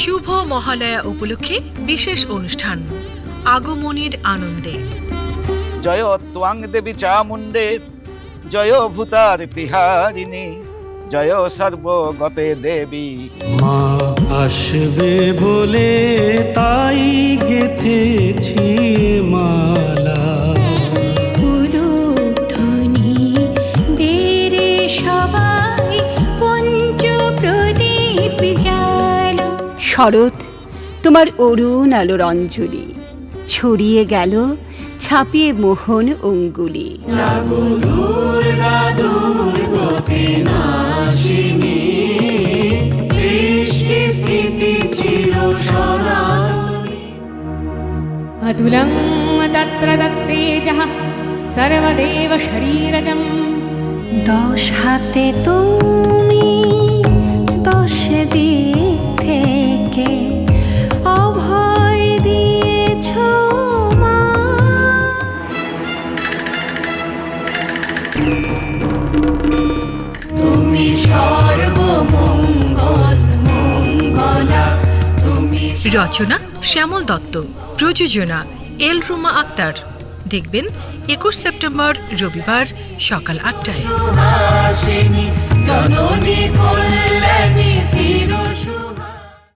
শুভ মহালয়া উপলক্ষে বিশেষ অনুষ্ঠান আগমনীর আনন্দে। জয় ত্বাং দেবী চামুণ্ডে জয় ভূতার তিহারিণী জয় সর্বগতে দেবী। মা আসবে বলে তাই গেথেছি মালা। সবাই শরৎ তোমার অরুণ আলোর অঞ্জলি ছড়িয়ে গেল ছাপিয়ে মোহন অঙ্গুলি। মধুলং তত্র তত্তেজহ সর্বদেব শরীরজম দশ হাতে তুই তুমি সর্বমঙ্গল মঙ্গলা। তুমি রচনা শ্যামল দত্ত প্রযোজনা এল রুমা আক্তার। দেখবেন একুশ সেপ্টেম্বর রবিবার সকাল আটটায়। জননী